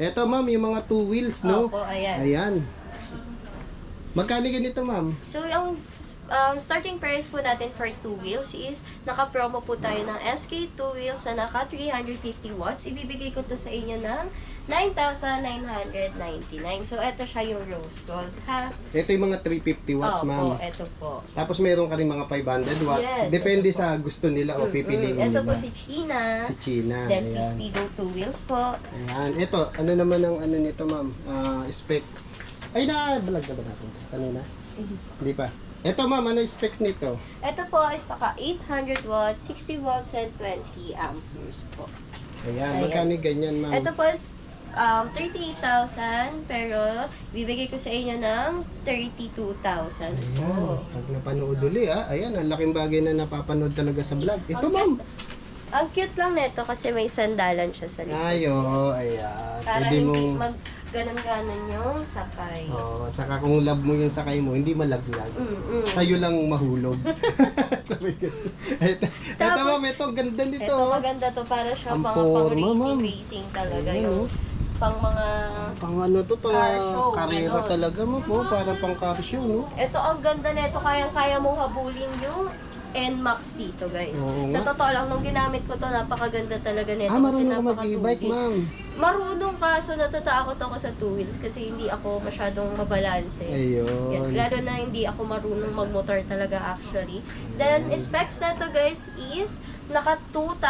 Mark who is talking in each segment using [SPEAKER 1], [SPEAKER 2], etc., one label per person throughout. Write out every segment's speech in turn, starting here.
[SPEAKER 1] Ito ma'am, yung mga two wheels, no?
[SPEAKER 2] Opo, ayan.
[SPEAKER 1] Ayan. Magkano ganito ma'am?
[SPEAKER 2] So, yung um, starting price po natin for two wheels is naka-promo po tayo ng SK two wheels na naka 350 watts. Ibibigay ko to sa inyo ng 9,999. So, ito siya yung rose gold, ha?
[SPEAKER 1] Ito yung mga 350 watts
[SPEAKER 2] Opo,
[SPEAKER 1] ma'am.
[SPEAKER 2] ito po.
[SPEAKER 1] Tapos meron ka rin mga 500 watts.
[SPEAKER 2] Yes,
[SPEAKER 1] Depende
[SPEAKER 2] ito po.
[SPEAKER 1] sa gusto nila o pipiliin
[SPEAKER 2] Mm, ito
[SPEAKER 1] nila.
[SPEAKER 2] po si China.
[SPEAKER 1] Si China.
[SPEAKER 2] Then si
[SPEAKER 1] Ayan.
[SPEAKER 2] Speedo two wheels po.
[SPEAKER 1] Ayan. Ito, ano naman ang ano nito ma'am? Ah, specs. Ay, na-vlog na ba natin? Kanina? Hindi pa. Ito ma'am, ano yung specs nito?
[SPEAKER 2] Ito po is naka 800 watts, 60 volts, and 20 amperes po.
[SPEAKER 1] Ayan,
[SPEAKER 2] Ayan.
[SPEAKER 1] magkano ganyan ma'am?
[SPEAKER 2] Ito po is um, 38,000 pero bibigay ko sa inyo ng 32,000
[SPEAKER 1] Ayan,
[SPEAKER 2] po.
[SPEAKER 1] pag napanood uli ah, ayan, ang laking bagay na napapanood talaga sa vlog. Ito ma'am.
[SPEAKER 2] Ang cute lang nito kasi may sandalan siya sa likod.
[SPEAKER 1] Ayo, ayan.
[SPEAKER 2] Para
[SPEAKER 1] Pwede
[SPEAKER 2] hindi
[SPEAKER 1] mong...
[SPEAKER 2] mag ganon-ganon yung sakay.
[SPEAKER 1] Oh, saka kung love mo yung sakay mo, hindi malaglag.
[SPEAKER 2] Mm-mm.
[SPEAKER 1] Sa'yo lang mahulog. Sabi ko. Ito, ito ma'am, ito, ganda nito.
[SPEAKER 2] Ito
[SPEAKER 1] oh.
[SPEAKER 2] maganda to para siya
[SPEAKER 1] Ang
[SPEAKER 2] pang,
[SPEAKER 1] forma,
[SPEAKER 2] pang
[SPEAKER 1] ma'am.
[SPEAKER 2] racing racing talaga
[SPEAKER 1] Ayan,
[SPEAKER 2] yung
[SPEAKER 1] oh.
[SPEAKER 2] pang mga
[SPEAKER 1] Pang ano to, pang
[SPEAKER 2] Car show,
[SPEAKER 1] karera
[SPEAKER 2] ganon.
[SPEAKER 1] talaga mo po, parang pang car show, no?
[SPEAKER 2] Ito ang ganda nito, kayang-kaya mong habulin yung NMAX dito, guys.
[SPEAKER 1] Oo
[SPEAKER 2] Sa
[SPEAKER 1] nga.
[SPEAKER 2] totoo lang, nung ginamit ko to, napakaganda talaga nito.
[SPEAKER 1] Ah,
[SPEAKER 2] kasi
[SPEAKER 1] marunong ka mag-e-bike,
[SPEAKER 2] napakatugi.
[SPEAKER 1] ma'am.
[SPEAKER 2] Marunong ka, so natatakot ako sa two wheels kasi hindi ako masyadong mabalanse. Yan.
[SPEAKER 1] Ayun.
[SPEAKER 2] Lalo na hindi ako marunong magmotor talaga actually. Then, specs na to guys is naka 2,000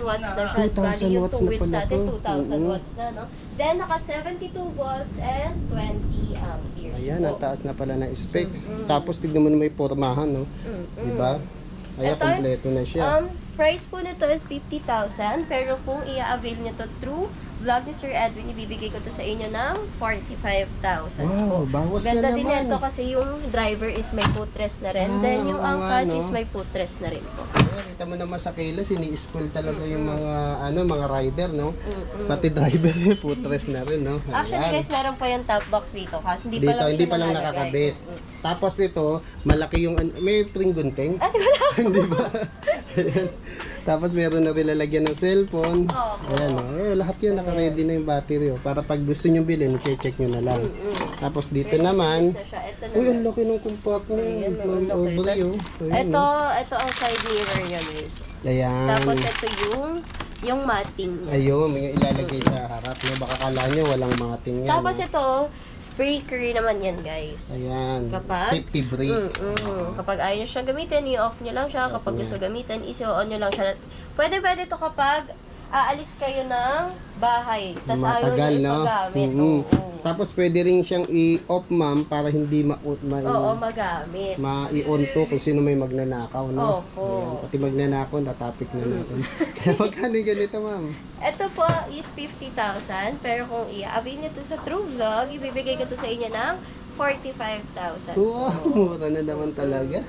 [SPEAKER 2] watts na siya.
[SPEAKER 1] 2,000
[SPEAKER 2] Bali yung
[SPEAKER 1] watts
[SPEAKER 2] two
[SPEAKER 1] na
[SPEAKER 2] wheels
[SPEAKER 1] pala
[SPEAKER 2] natin,
[SPEAKER 1] to.
[SPEAKER 2] 2,000
[SPEAKER 1] Oo.
[SPEAKER 2] watts na, no? Then, naka 72 volts and 20 amperes
[SPEAKER 1] Ayan, ang
[SPEAKER 2] po.
[SPEAKER 1] taas na pala ng specs.
[SPEAKER 2] Mm-mm.
[SPEAKER 1] Tapos tignan mo na may pormahan, no?
[SPEAKER 2] Mm-mm.
[SPEAKER 1] Diba? Ayan,
[SPEAKER 2] Ito,
[SPEAKER 1] kompleto na siya.
[SPEAKER 2] Um, price po nito is 50,000 pero kung i-avail nyo to through vlog ni Sir Edwin, ibibigay ko to sa inyo ng 45,000
[SPEAKER 1] Wow,
[SPEAKER 2] po.
[SPEAKER 1] bawas
[SPEAKER 2] Ganda
[SPEAKER 1] na
[SPEAKER 2] din
[SPEAKER 1] naman.
[SPEAKER 2] nito kasi yung driver is may footrest na rin.
[SPEAKER 1] Ah,
[SPEAKER 2] Then yung
[SPEAKER 1] oo nga,
[SPEAKER 2] angkas
[SPEAKER 1] no?
[SPEAKER 2] is may footrest na rin po.
[SPEAKER 1] Ayan, kita mo naman sa kilos, ini-spoil talaga yung mga, ano, mga rider, no? Pati driver, putres na rin, no?
[SPEAKER 2] Actually
[SPEAKER 1] Ayan.
[SPEAKER 2] guys, meron pa yung top box dito kasi hindi pa
[SPEAKER 1] Dito,
[SPEAKER 2] lang
[SPEAKER 1] hindi
[SPEAKER 2] siya
[SPEAKER 1] pa lang nakakabit.
[SPEAKER 2] Mm-mm.
[SPEAKER 1] Tapos nito, malaki yung, an- may string gunting.
[SPEAKER 2] Ay, wala.
[SPEAKER 1] Hindi ba? Ayan. Tapos meron na rin lalagyan ng cellphone.
[SPEAKER 2] Opo.
[SPEAKER 1] Ayan, oh. eh, lahat yan, naka-ready na yung battery. Oh. Para pag gusto nyo bilhin, i-check nyo na lang. Tapos dito naman,
[SPEAKER 2] Isa siya. Ito
[SPEAKER 1] uy, ang
[SPEAKER 2] naman.
[SPEAKER 1] laki ng compartment.
[SPEAKER 2] Ayan,
[SPEAKER 1] Ng
[SPEAKER 2] ang laki.
[SPEAKER 1] Aubrey, oh. Ayan,
[SPEAKER 2] Ito,
[SPEAKER 1] oh.
[SPEAKER 2] ito ang side mirror niya guys.
[SPEAKER 1] Ayan.
[SPEAKER 2] Tapos ito yung yung matting niya.
[SPEAKER 1] Ayun, may ilalagay sa harap. No? Baka kala nyo walang mating yan.
[SPEAKER 2] Tapos
[SPEAKER 1] no?
[SPEAKER 2] ito, breaker naman yan guys.
[SPEAKER 1] Ayan,
[SPEAKER 2] Kapag-
[SPEAKER 1] safety brake.
[SPEAKER 2] Mm, mm. Kapag ayaw nyo siyang gamitin, i-off nyo lang siya. Kapag gusto gamitin, isi-on nyo lang siya. Pwede pwede to kapag aalis kayo ng bahay. Tapos ayaw nyo
[SPEAKER 1] Matagal, no?
[SPEAKER 2] ipagamit.
[SPEAKER 1] Mm-mm.
[SPEAKER 2] Oo.
[SPEAKER 1] Tapos pwede rin siyang i-off, ma'am, para hindi ma- ma-
[SPEAKER 2] Oo, magamit.
[SPEAKER 1] ma-i-on to kung sino may magnanakaw, no?
[SPEAKER 2] Opo.
[SPEAKER 1] Ayan, pati magnanakaw, natapik na natin. Kaya magkano yung ganito, ma'am?
[SPEAKER 2] Ito po is 50,000. Pero kung i-avail nyo to sa True Vlog, ibibigay ko to sa inyo ng 45,000.
[SPEAKER 1] Wow, mura na naman talaga.